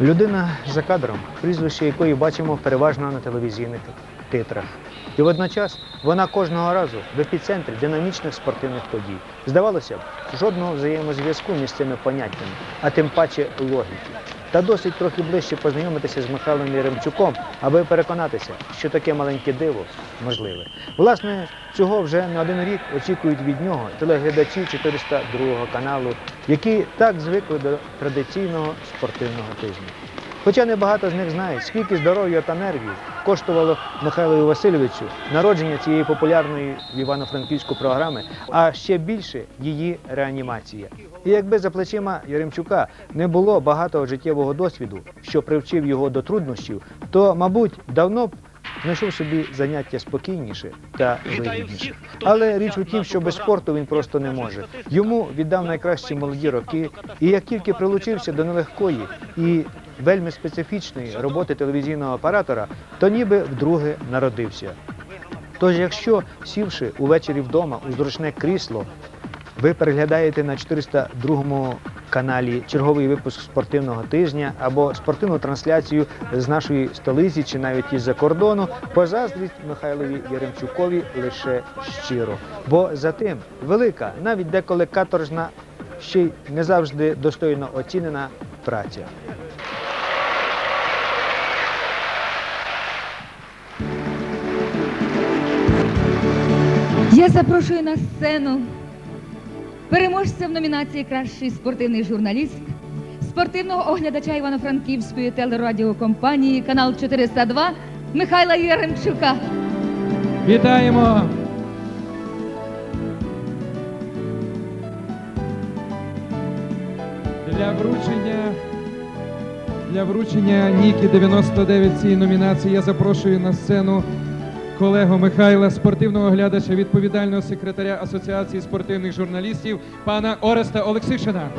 Людина за кадром, прізвище якої бачимо переважно на телевізійних титрах. І водночас вона кожного разу в епіцентрі динамічних спортивних подій. Здавалося б, жодного взаємозв'язку між цими поняттями, а тим паче логіки. Та досить трохи ближче познайомитися з Михайлом Яремчуком, аби переконатися, що таке маленьке диво можливе. Власне, цього вже не один рік очікують від нього телеглядачі 402 каналу, які так звикли до традиційного спортивного тижня. Хоча небагато з них знають, скільки здоров'я та нервів коштувало Михайлові Васильовичу народження цієї популярної в Івано-Франківську програми, а ще більше її реанімація. І якби за плечима Яремчука не було багатого життєвого досвіду, що привчив його до труднощів, то, мабуть, давно б знайшов собі заняття спокійніше та вигідніше. Але річ у тім, що без спорту він просто не може. Йому віддав найкращі молоді роки, і як тільки прилучився до нелегкої і вельми специфічної роботи телевізійного оператора, то ніби вдруге народився. Тож, якщо сівши увечері вдома у зручне крісло, ви переглядаєте на 402 каналі черговий випуск спортивного тижня або спортивну трансляцію з нашої столиці чи навіть із-за кордону, позаздріть Михайлові Яремчукові лише щиро. Бо за тим велика, навіть деколи каторжна, ще й не завжди достойно оцінена праця. Запрошую на сцену переможця в номінації Кращий спортивний журналіст, спортивного оглядача Івано-Франківської телерадіокомпанії канал 402 Михайла Яремчука. Вітаємо! Для вручення для вручення Нікі 99 цієї номінації я запрошую на сцену колегу Михайла, спортивного оглядача, відповідального секретаря Асоціації спортивних журналістів, пана Ореста Олексишина.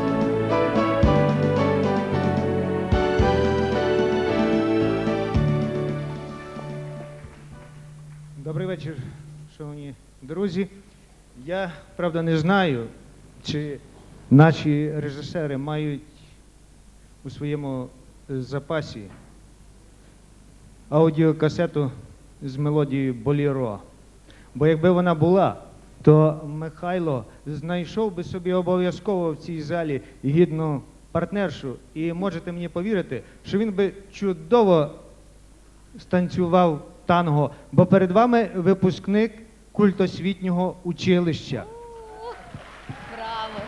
Добрий вечір, шановні друзі. Я правда не знаю, чи наші режисери мають у своєму е, запасі аудіокасету з мелодією Боліро. Бо якби вона була, то Михайло знайшов би собі обов'язково в цій залі гідну партнершу. І можете мені повірити, що він би чудово станцював танго, бо перед вами випускник культосвітнього училища. Браво!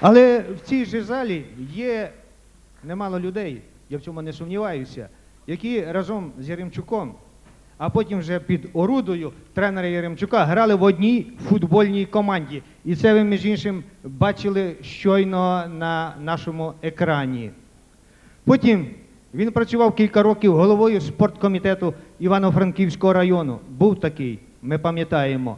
Але в цій же залі є немало людей, я в цьому не сумніваюся, які разом з Яремчуком, а потім вже під орудою тренера Яремчука грали в одній футбольній команді. І це ви, між іншим, бачили щойно на нашому екрані. Потім він працював кілька років головою спорткомітету Івано-Франківського району. Був такий, ми пам'ятаємо.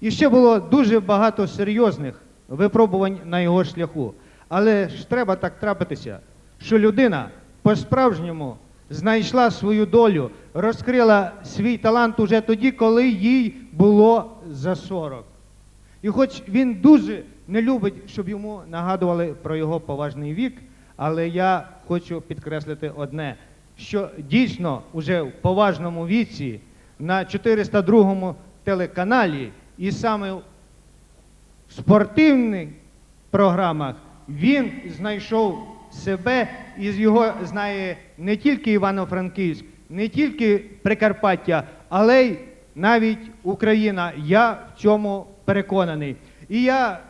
І ще було дуже багато серйозних випробувань на його шляху. Але ж треба так трапитися, що людина по-справжньому знайшла свою долю, розкрила свій талант уже тоді, коли їй було за 40. І хоч він дуже не любить, щоб йому нагадували про його поважний вік, але я хочу підкреслити одне, що дійсно уже в поважному віці на 402 телеканалі і саме в спортивних програмах він знайшов себе і з його знає не тільки Івано-Франківськ, не тільки Прикарпаття, але й навіть Україна. Я в цьому переконаний. І я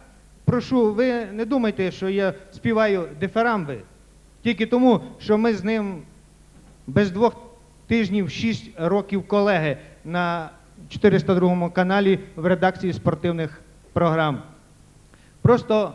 прошу, ви не думайте, що я співаю дифирамби, тільки тому, що ми з ним без двох тижнів, шість років колеги на 402 каналі в редакції спортивних програм. Просто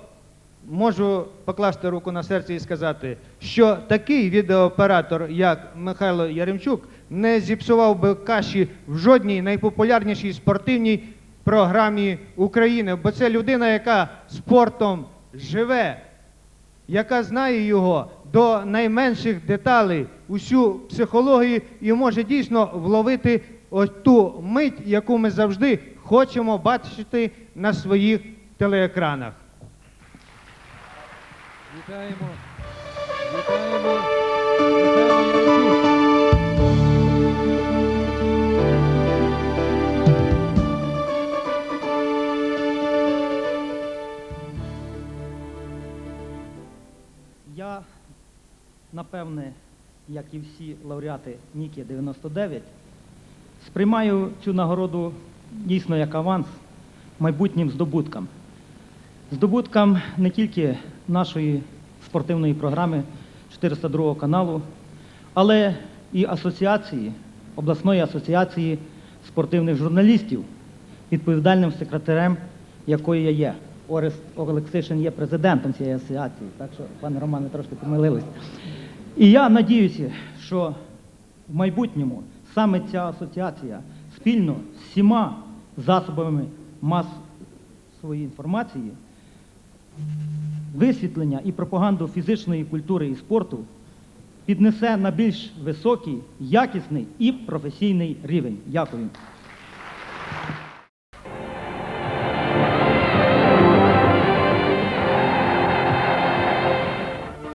можу покласти руку на серце і сказати, що такий відеооператор, як Михайло Яремчук, не зіпсував би каші в жодній найпопулярнішій спортивній програмі України, бо це людина, яка спортом живе, яка знає його до найменших деталей, усю психологію і може дійсно вловити ось ту мить, яку ми завжди хочемо бачити на своїх телеекранах. Вітаємо. Вітаємо. Я, напевне, як і всі лауреати Ніки 99, сприймаю цю нагороду дійсно як аванс майбутнім здобуткам. Здобуткам не тільки нашої спортивної програми 402 каналу, але і асоціації, обласної асоціації спортивних журналістів, відповідальним секретарем якої я є. Орест Олексишин є президентом цієї асоціації, так що, пане Романе, трошки помилились. І я надіюся, що в майбутньому саме ця асоціація спільно з всіма засобами масової інформації висвітлення і пропаганду фізичної культури і спорту піднесе на більш високий, якісний і професійний рівень. Дякую.